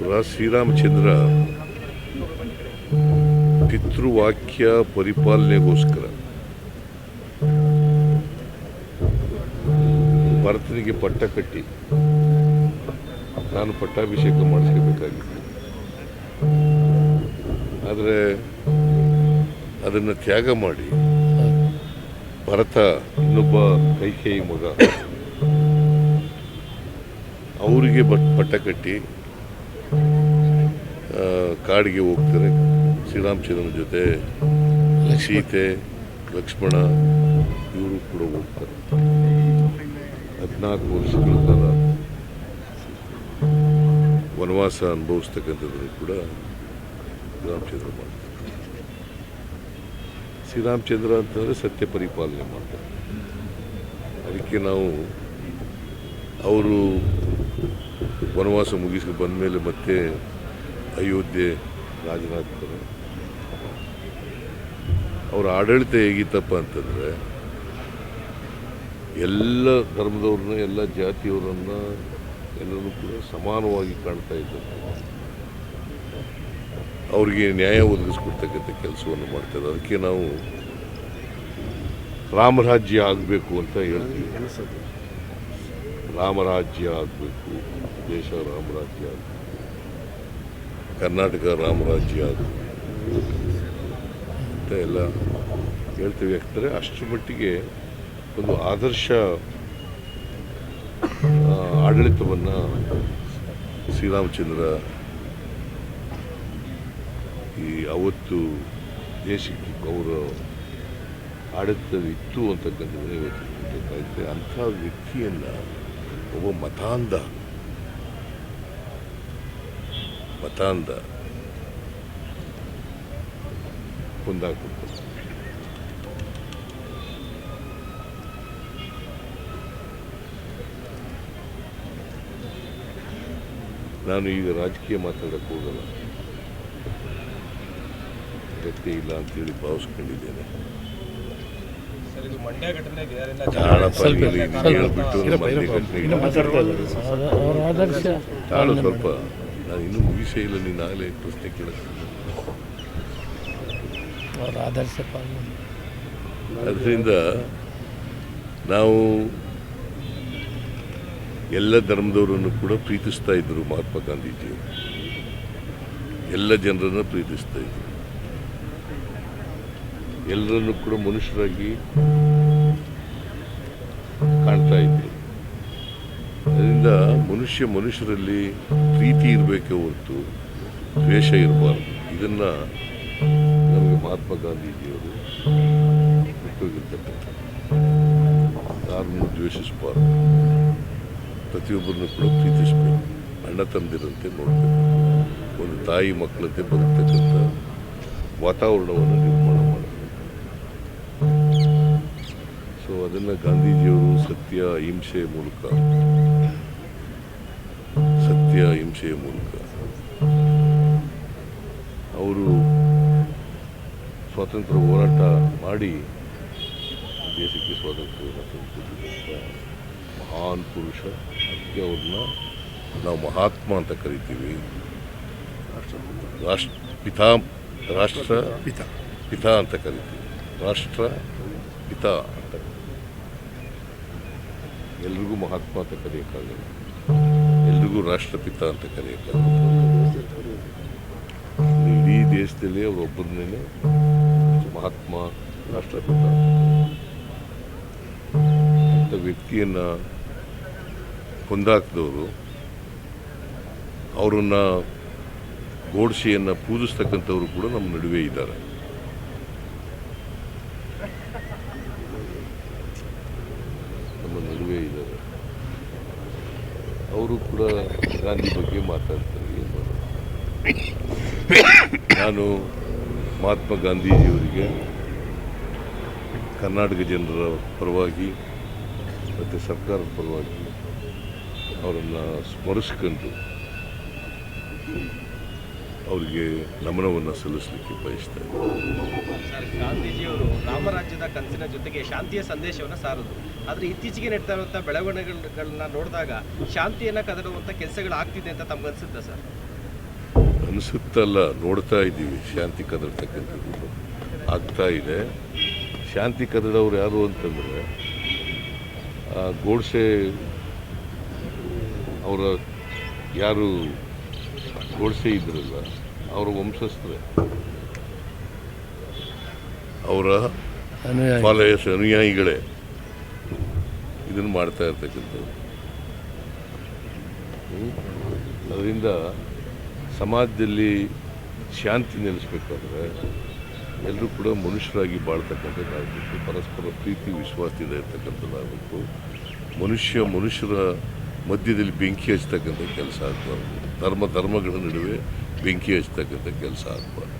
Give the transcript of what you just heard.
ಶ್ರೀರಾಮಚಂದ್ರ ಪಿತೃವಾಕ್ಯ ಪರಿಪಾಲನೆಗೋಸ್ಕರ. ಭರತನಿಗೆ ಪಟ್ಟ ಕಟ್ಟಿ. ನಾನು ಪಟ್ಟಾಭಿಷೇಕ ಮಾಡಿಸ್ಕೋಬೇಕಾಗಿತ್ತು. ಆದರೆ ಅದನ್ನು ತ್ಯಾಗ ಮಾಡಿ ಭರತ ಇನ್ನೊಬ್ಬ ಕೈಕೇಯಿ ಮಗ. ಅವರಿಗೆ ಬಟ್ ಪಟ್ಟ ಕಟ್ಟಿ. ಕಾಡಿಗೆ ಹೋಗ್ತಾರೆ. ಶ್ರೀರಾಮಚಂದ್ರನ ಜೊತೆ ಸೀತೆ, ಲಕ್ಷ್ಮಣ ಇವರು ಕೂಡ ಹೋಗ್ತಾರೆ. ಹದಿನಾಲ್ಕು ವರ್ಷಗಳ ಕಾಲ ವನವಾಸ ಅನುಭವಿಸ್ತಕ್ಕಂಥದ್ದು ಕೂಡ ಶ್ರೀರಾಮಚಂದ್ರ ಮಾಡ್ತಾರೆ. ಶ್ರೀರಾಮಚಂದ್ರ ಅಂತಂದರೆ ಸತ್ಯ ಪರಿಪಾಲನೆ ಮಾಡ್ತಾರೆ. ಅದಕ್ಕೆ ನಾವು ಅವರು ವನವಾಸ ಮುಗಿಸಿ ಬಂದ ಮೇಲೆ ಮತ್ತೆ ಅಯೋಧ್ಯೆ ರಾಜನಾಗ್ತಾರೆ ಅವರ ಆಡಳಿತ ಹೇಗಿತ್ತಪ್ಪ ಅಂತಂದರೆ ಎಲ್ಲ ಧರ್ಮದವ್ರನ್ನ ಎಲ್ಲ ಜಾತಿಯವರನ್ನು ಎಲ್ಲರೂ ಕೂಡ ಸಮಾನವಾಗಿ ಕಾಣ್ತಾ ಇದ್ದಾರೆ. ಅವರಿಗೆ ನ್ಯಾಯ ಒದಗಿಸ್ಕೊಡ್ತಕ್ಕಂಥ ಕೆಲಸವನ್ನು ಮಾಡ್ತಾರೆ ಅದಕ್ಕೆ ನಾವು ರಾಮರಾಜ್ಯ ಆಗಬೇಕು ಅಂತ ಹೇಳ್ತೀವಿ. ರಾಮರಾಜ್ಯ ಆಗಬೇಕು ದೇಶ ರಾಮರಾಜ್ಯ ಆಗಬೇಕು. ಕರ್ನಾಟಕ ರಾಮರಾಜ್ಯ ಅದು. ಅಂತ ಎಲ್ಲ ಹೇಳ್ತೀವಿ. ಯಾಕಂದರೆ ಅಷ್ಟರ ಮಟ್ಟಿಗೆ ಒಂದು ಆದರ್ಶ ಆಡಳಿತವನ್ನು ಶ್ರೀರಾಮಚಂದ್ರ ಈ ಅವತ್ತು ದೇಶಕ್ಕೆ ಅವರ ಆಡಳಿತ ಇತ್ತು ಅಂತಕ್ಕಂಥದ್ದು ಇವತ್ತು ಅಂಥ ವ್ಯಕ್ತಿಯನ್ನು ಒಬ್ಬ ಮತಾಂಧ ಮತಾಂಧ ಕೊಂದಾಕ್ಬಿಡ್ತಾರೆ ನಾನು ಈಗ ರಾಜಕೀಯ ಮಾತಾಡಕ್ಕೆ ಹೋಗಲ್ಲ ಅಗತ್ಯ ಇಲ್ಲ ಅಂತೇಳಿ ಭಾವಿಸ್ಕೊಂಡಿದ್ದೇನೆ ಸ್ವಲ್ಪ ನಾನು ಇನ್ನೂ ಮುಗಿಸೇ ಇಲ್ಲ ನೀನು ಆಗಲೇ ಪ್ರಶ್ನೆ ಕೇಳುತ್ತೆ ಅವ್ರ ಆದರ್ಶ ಪಾಲನೆ ಅದರಿಂದ ನಾವು ಎಲ್ಲ ಧರ್ಮದವರನ್ನು ಕೂಡ ಪ್ರೀತಿಸ್ತಾ ಇದ್ದರು ಮಹಾತ್ಮ ಗಾಂಧೀಜಿಯವರು. ಎಲ್ಲ ಜನರನ್ನು ಪ್ರೀತಿಸ್ತಾ ಇದ್ದರು. ಎಲ್ಲರನ್ನು ಕೂಡ ಮನುಷ್ಯರಾಗಿ ಅದರಿಂದ ಮನುಷ್ಯ ಮನುಷ್ಯರಲ್ಲಿ ಪ್ರೀತಿ ಇರಬೇಕೆ ಹೊರತು ದ್ವೇಷ ಇರಬಾರ್ದು. ಇದನ್ನು ನಮಗೆ ಮಹಾತ್ಮ ಗಾಂಧೀಜಿಯವರು ಬಿಟ್ಟೋಗಿರ್ತಕ್ಕಂಥ ಯಾರನ್ನು ದ್ವೇಷಿಸಬಾರ್ದು. ಪ್ರತಿಯೊಬ್ಬರನ್ನು ಕೂಡ ಪ್ರೀತಿಸಬೇಕು. ಅಣ್ಣ ತಂದಿರಂತೆ ನೋಡಬೇಕು. ಒಂದು ತಾಯಿ ಮಕ್ಕಳಂತೆ ಬದುಕ್ತಕ್ಕಂಥ ವಾತಾವರಣವನ್ನು ನಿರ್ಮಾಣ ಮಾಡಬೇಕು. ಸೊ ಅದನ್ನು ಗಾಂಧೀಜಿಯವರು ಸತ್ಯ ಅಹಿಂಸೆಯ ಮೂಲಕ ಅಹಿಂಸೆಯ ಮೂಲಕ. ಅವರು ಸ್ವಾತಂತ್ರ್ಯ ಹೋರಾಟ ಮಾಡಿ ದೇಶಕ್ಕೆ ಸ್ವಾತಂತ್ರ್ಯವನ್ನು ತಂದುಕೊಟ್ಟಿದ್ದಂಥ ಮಹಾನ್ ಪುರುಷ ಅದಕ್ಕೆ ಅವ್ರನ್ನ ನಾವು ಮಹಾತ್ಮ ಅಂತ ಕರಿತೀವಿ. ರಾಷ್ಟ್ರ ಪಿತಾ ರಾಷ್ಟ್ರ ಪಿತ. ಪಿತಾ ಅಂತ ಕರಿತೀವಿ. ರಾಷ್ಟ್ರ ಪಿತ ಅಂತ ಎಲ್ರಿಗೂ ಮಹಾತ್ಮ ಅಂತ ಕರೆಯೋಕ್ಕಾಗಲ್ಲ. ಎಲ್ರಿಗೂ ರಾಷ್ಟ್ರಪಿತ ಅಂತ ಕರೆಯೋಕ್ಕಾಗಲ್ಲ ಇಡೀ ದೇಶದಲ್ಲಿ ಅವರೊಬ್ಬರನ್ನೇ ಮಹಾತ್ಮ ರಾಷ್ಟ್ರಪಿತ. ಅಂತ ವ್ಯಕ್ತಿಯನ್ನು ಕೊಂದಾಕಿದವರು, ಅವರನ್ನ ಗೋಡ್ಸೆಯನ್ನು ಪೂಜಿಸ್ತಕ್ಕಂಥವ್ರು ಕೂಡ ನಮ್ಮ ನಡುವೆ ಇದ್ದಾರೆ ನಮ್ಮ ನಡುವೆ ಇದ್ದಾರೆ ಅವರು ಕೂಡ ಗಾಂಧಿ ಬಗ್ಗೆ ಮಾತಾಡ್ತಾರೆ, ಏನು ಮಾಡೋದು? ನಾನು ಮಹಾತ್ಮ ಗಾಂಧೀಜಿಯವರಿಗೆ ಕರ್ನಾಟಕ ಜನರ ಪರವಾಗಿ ಮತ್ತು ಸರ್ಕಾರದ ಪರವಾಗಿ ಅವರನ್ನು ಸ್ಮರಿಸ್ಕೊಂಡು ಅವರಿಗೆ ನಮನವನ್ನು ಸಲ್ಲಿಸಲಿಕ್ಕೆ ಬಯಸ್ತಾ ಇದ್ದೀನಿ ಸರ್ ಗಾಂಧೀಜಿಯವರು ರಾಮರಾಜ್ಯದ ಕನಸಿನ ಜೊತೆಗೆ ಶಾಂತಿಯ ಸಂದೇಶವನ್ನು ಸಾರದು. ಆದರೆ ಇತ್ತೀಚೆಗೆ ನಡೀತಾ ಇರುವಂಥ ಬೆಳವಣಿಗೆಗಳನ್ನ ನೋಡಿದಾಗ ಶಾಂತಿಯನ್ನು ಕದಡುವಂಥ ಕೆಲಸಗಳು ಆಗ್ತಿದೆ ಅಂತ ತಮ್ಗನ್ಸುತ್ತಾ ಸರ್? ಅನಿಸುತ್ತಲ್ಲ ನೋಡ್ತಾ ಇದ್ದೀವಿ ಶಾಂತಿ ಕದರ್ತಕ್ಕಂಥದ್ದು ಆಗ್ತಾ ಇದೆ. ಶಾಂತಿ ಕದಡವ್ರು ಯಾರು ಅಂತಂದರೆ ಗೋಡ್ಸೆ ಅವರ ಯಾರು ಗೋಡ್ಸೆ ಇದ್ರಲ್ಲ ಅವರ ವಂಶಸ್ಥರೇ. ಅವರ ಅನುಯಾಯಿ. ಫಾಲೋಯರ್ಸ್ ಅನುಯಾಯಿಗಳೇ. ಇದನ್ನು ಮಾಡ್ತಾ ಇರ್ತಕ್ಕಂಥದ್ದು? ಅದರಿಂದ ಸಮಾಜದಲ್ಲಿ ಶಾಂತಿ ನೆಲೆಸ್ಬೇಕಾದ್ರೆ ಎಲ್ಲರೂ ಕೂಡ ಮನುಷ್ಯರಾಗಿ ಬಾಳ್ತಕ್ಕಂಥದ್ದಾಗಬೇಕು ಪರಸ್ಪರ ಪ್ರೀತಿ ವಿಶ್ವಾಸದಿಂದ ಇರ್ತಕ್ಕಂಥದ್ದಾಗಬೇಕು ಮನುಷ್ಯ ಮನುಷ್ಯರ ಮಧ್ಯದಲ್ಲಿ ಬೆಂಕಿ ಹಚ್ತಕ್ಕಂಥ ಕೆಲಸ ಆಗಬಾರ್ದು. ಧರ್ಮ ಧರ್ಮಗಳ ನಡುವೆ ಬೆಂಕಿ ಹಚ್ಚತಕ್ಕಂಥ ಕೆಲಸ ಆಗಬಾರ್ದು.